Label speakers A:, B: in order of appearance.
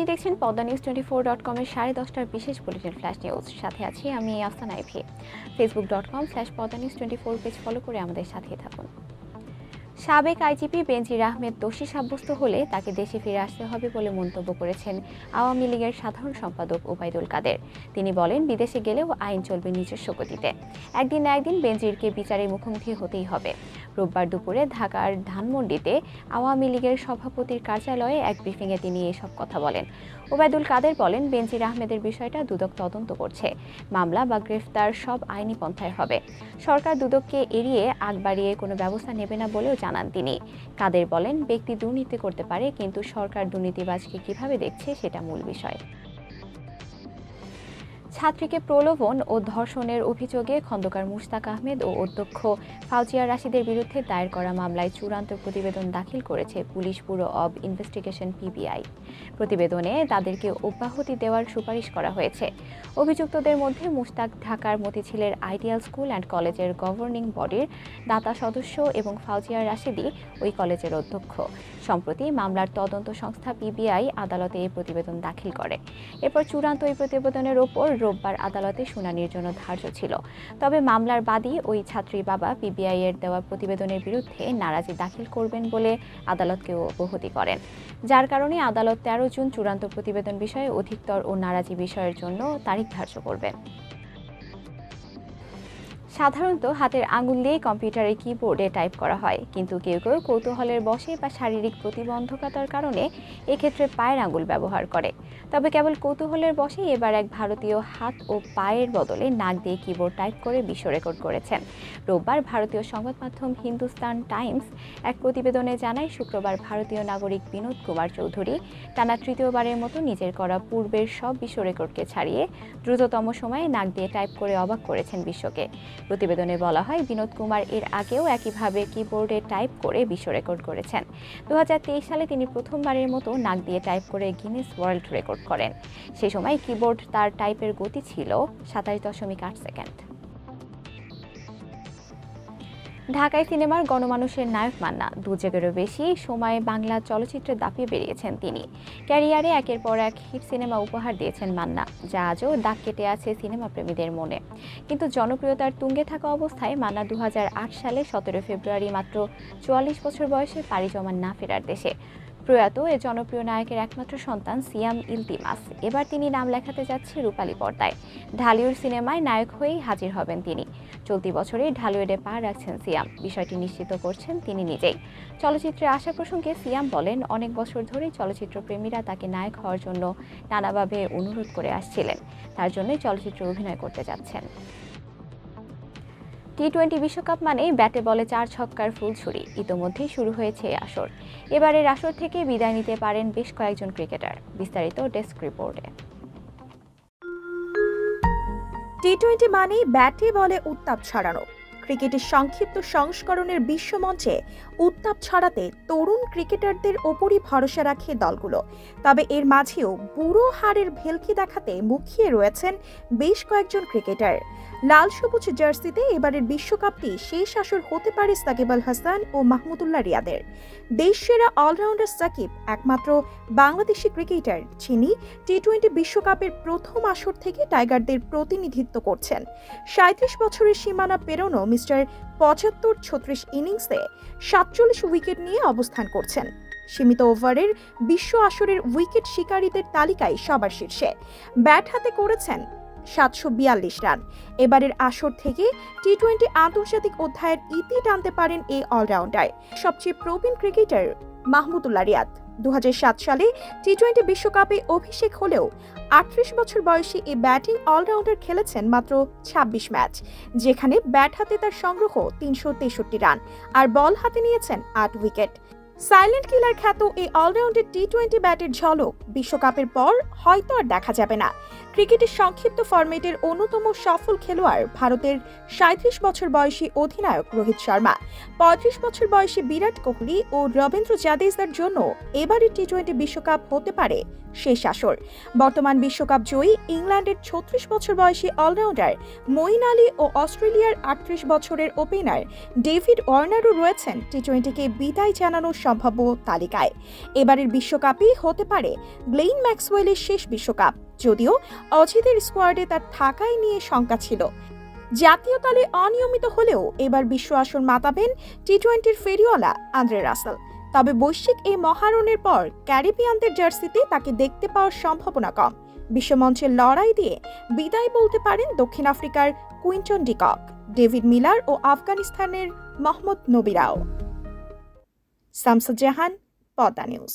A: আপনি দেখছেন Padma news twenty four dot কমের সাড়ে দশটার বিশেষ বুলেটিন ফ্ল্যাশ নিউজ সাথে আছি আমি Afsan Ivy. Facebook dot com slash Padma news twenty four page follow করে আমাদের সাথে থাকুন। সাবেক আইজিপি বেনজির আহমেদ দোষী সাব্যস্ত হলে তাকে দেশে ফিরে আসতে হবে বলে মন্তব্য করেছেন আওয়ামী লীগের সাধারণ সম্পাদক ওবায়দুল কাদের। তিনি বলেন, বিদেশে গেলেও আইন চলবে নিজস্ব গতিতে। একদিন না একদিন বেনজিরকে বিচারের মুখোমুখি হতেই হবে। রোববার দুপুরে ঢাকার ধানমন্ডিতে আওয়ামী লীগের সভাপতির কার্যালয়ে এক ব্রিফিংয়ে তিনি এসব কথা বলেন। ওবায়দুল কাদের বলেন, বেনজির আহমেদের বিষয়টা দুদক তদন্ত করছে। মামলা বা গ্রেফতার সব আইনি পন্থায় হবে। সরকার দুদককে এড়িয়ে আগ বাড়িয়ে কোনো ব্যবস্থা নেবে না বলেও জানান তিনি। কাদের বলেন, ব্যক্তি দুর্নীতি করতে পারে, কিন্তু সরকার দুর্নীতিবাজকে কীভাবে দেখছে সেটা মূল বিষয়। ছাত্রীকে প্রলোভন ও ধর্ষণের অভিযোগে খন্দকার মুশতাক আহমেদ ও অধ্যক্ষ ফাউজিয়া রাশিদের বিরুদ্ধে দায়ের করা মামলায় চূড়ান্ত প্রতিবেদন দাখিল করেছে police bureau of investigation PBI. প্রতিবেদনে তাদেরকে অব্যাহতি দেওয়ার সুপারিশ করা হয়েছে। অভিযুক্তদের মধ্যে মুশতাক ঢাকার মতিঝিলের আইডিয়াল স্কুল অ্যান্ড কলেজের গভর্নিং বডির দাতা সদস্য এবং ফাউজিয়া রাশিদি ওই কলেজের অধ্যক্ষ। সম্প্রতি মামলার তদন্ত সংস্থা পিবিআই আদালতে এই প্রতিবেদন দাখিল করে। এরপর চূড়ান্ত এই প্রতিবেদনের ওপর রোববার আদালতে শুনানির জন্য ধার্য ছিল। তবে মামলার বাদী ওই ছাত্রীর বাবা পিবিআই এর দেওয়া প্রতিবেদনের বিরুদ্ধে নারাজি দাখিল করবেন বলে আদালতকে অবহতি করেন। যার কারণে আদালত তেরো জুন চূড়ান্ত প্রতিবেদন বিষয়ে অধিকতর ও নারাজি বিষয়ের জন্য তারিখ ধার্য করবেন সাধারণত হাতের আঙুল দিয়ে কম্পিউটারে কিবোর্ডে টাইপ করা হয়। কিন্তু কেউ কেউ কৌতূহলের বশে বা শারীরিক প্রতিবন্ধকতার কারণে এক্ষেত্রে পায়ের আঙুল ব্যবহার করে। তবে কেবল কৌতূহলের বশে এবার এক ভারতীয় হাত ও পায়ের বদলে নাক দিয়ে কিবোর্ড টাইপ করে বিশ্ব রেকর্ড করেছেন। রোববার ভারতীয় সংবাদ মাধ্যম হিন্দুস্তান টাইমস এক প্রতিবেদনে জানায়, শুক্রবার ভারতীয় নাগরিক বিনোদ কুমার চৌধুরী টানা তৃতীয়বারের মতো নিজের করা পূর্বের সব বিশ্ব রেকর্ডকে ছাড়িয়ে দ্রুততম সময়ে নাক দিয়ে টাইপ করে অবাক করেছেন বিশ্বকে। প্রতিবেদনে বলা হয়, বিনোদ কুমার এর আগেও একইভাবে কিবোর্ডে টাইপ করে বিশ্ব রেকর্ড করেছেন। দু হাজার তেইশ সালে তিনি প্রথমবারের মতো নাক দিয়ে টাইপ করে গিনেস ওয়ার্ল্ড রেকর্ড করেন। সেই সময় কিবোর্ড তার টাইপের গতি ছিল সাতাশ দশমিক আট সেকেন্ড ঢাকায় সিনেমার গণমানুষের নায়ক মান্না। দু জায়গারও বেশি সময় বাংলা চলচ্চিত্রে দাপিয়ে বেরিয়েছেন তিনি। ক্যারিয়ারে একের পর এক হিট সিনেমা উপহার দিয়েছেন মান্না, যা আজও দাগ কেটে আছে সিনেমা প্রেমীদের মনে। কিন্তু জনপ্রিয়তার তুঙ্গে থাকা অবস্থায় মান্না দু হাজার আট সালে সতেরো ফেব্রুয়ারি মাত্র চুয়াল্লিশ বছর বয়সে পাড়ি জমান না ফেরার দেশে। প্রয়াত এ জনপ্রিয় নায়কের একমাত্র সন্তান সিয়াম ইলতিমাস। এবার তিনি নাম লেখাতে যাচ্ছে রূপালী পর্দায়। ঢালিউড সিনেমায় নায়ক হয়েই হাজির হবেন তিনি। চলতি বছরে ঢালিউডে পা রাখছেন সিয়াম। বিষয়টি নিশ্চিত করছেন তিনি নিজেই। চলচ্চিত্রে আসা প্রসঙ্গে সিয়াম বলেন, অনেক বছর ধরেই চলচ্চিত্র প্রেমীরা তাকে নায়ক হওয়ার জন্য নানাভাবে অনুরোধ করে আসছিলেন। তার জন্যই চলচ্চিত্রে অভিনয় করতে যাচ্ছেন। টি টোয়েন্টি বিশ্বকাপ মানে ব্যাটে বলে চার ছক্কার ফুলছুরি ইতোমধ্যেই শুরু হয়েছে এই আসর। এবারের আসর থেকে বিদায় নিতে পারেন বেশ কয়েকজন ক্রিকেটার। বিস্তারিত ডেস্ক রিপোর্টে।
B: টি টোয়েন্টি মানেই ব্যাটে বলে উত্তাপ ছড়ানো। ক্রিকেটের সংক্ষিপ্ত সংস্করণের বিশ্বমঞ্চে উত্তাপ ছড়াতে তরুণ ক্রিকেটারদের ওপরই ভরসা রাখে দলগুলো। তবে এর মাঝেও বুড়ো হারের ভেলকি দেখাতে মুখিয়ে রয়েছেন বেশ কয়েকজন ক্রিকেটার। লাল সবুজ জার্সিতে এবারের বিশ্বকাপটি শেষ আসর হতে পারে সাকিব আল হাসান ও মাহমুদুল্লাহ রিয়াদের। দেশসেরা অলরাউন্ডার সাকিব একমাত্র বাংলাদেশি ক্রিকেটার, যিনি টি টোয়েন্টি বিশ্বকাপের প্রথম আসর থেকে টাইগারদের প্রতিনিধিত্ব করছেন। সাঁত্রিশ বছরের সীমানা পেরোনো মিস্টার পঁচাত্তর ছত্রিশ ইনিংসে সাতচল্লিশ উইকেট নিয়ে অবস্থান করছেন। সীমিত ওভারের বিশ্ব আসরের উইকেট শিকারীদের তালিকায় সবার শীর্ষে। ব্যাট হাতে করেছেন সাতশো বিয়াল্লিশ রান। এবারের আসর থেকে টি টোয়েন্টি আন্তর্জাতিক অধ্যায়ের ইতি টানতে পারেন এই অলরাউন্ডার। সবচেয়ে প্রবীণ ক্রিকেটার মাহমুদুল্লাহ রিয়াদ। দু হাজার সাত সালে টি টোয়েন্টি বিশ্বকাপে অভিষেক হলেও আটত্রিশ বছর বয়সী এই ব্যাটিং অলরাউন্ডার খেলেছেন মাত্র ২৬ ম্যাচ, যেখানে ব্যাট হাতে তার সংগ্রহ তিনশো তেষট্টি রান, আর বল হাতে নিয়েছেন আট উইকেট। সাইলেন্ট কিলার খ্যাত এই অলরাউন্ডের টি টোয়েন্টি ব্যাটের ঝলক বিশ্বকাপের পর হয়তো আর দেখা যাবে না। ক্রিকেটের সংক্ষিপ্ত ফরম্যাটের অন্যতম সফল খেলোয়াড় ভারতের সাঁত্রিশ বছর বয়সী অধিনায়ক রোহিত শর্মা, পঁয়ত্রিশ বছর বয়সী বিরাট কোহলি ও রবীন্দ্র জাদেজার জন্য এবারের টি টোয়েন্টি বিশ্বকাপ হতে পারে শেষ আসর বর্তমান বিশ্বকাপ জয়ী ইংল্যান্ডের ছত্রিশ বছর বয়সী অলরাউন্ডার মঈন আলী ও অস্ট্রেলিয়ার আটত্রিশ বছরের ওপেনার ডেভিড ওয়ার্নারও রয়েছেন টি টোয়েন্টিকে বিদায় জানানোর সম্ভাব্য তালিকায়। এবারের বিশ্বকাপই হতে পারে গ্লেইন ম্যাক্সওয়েলের শেষ বিশ্বকাপ, যদিও অজিতের স্কোয়াডে তার থাকাই নিয়ে শঙ্কা ছিল। জাতীয় দলে অনিয়মিত হলেও এবার বিশ্ব আসর মাতাবেন টি টোয়েন্টির ফেরিওয়ালা আন্দ্রে রাসেল। তবে বৈশ্বিক এই মহারণের পর ক্যারিবিয়ানদের জার্সিতে তাকে দেখতে পাওয়ার সম্ভাবনা কম। বিশ্বমঞ্চের লড়াই দিয়ে বিদায় বলতে পারেন দক্ষিণ আফ্রিকার Quinton de Kock David Miller ও আফগানিস্তানের মোহাম্মদ নবিরাও। শামসুজ্জাহান, পদ্মা নিউজ।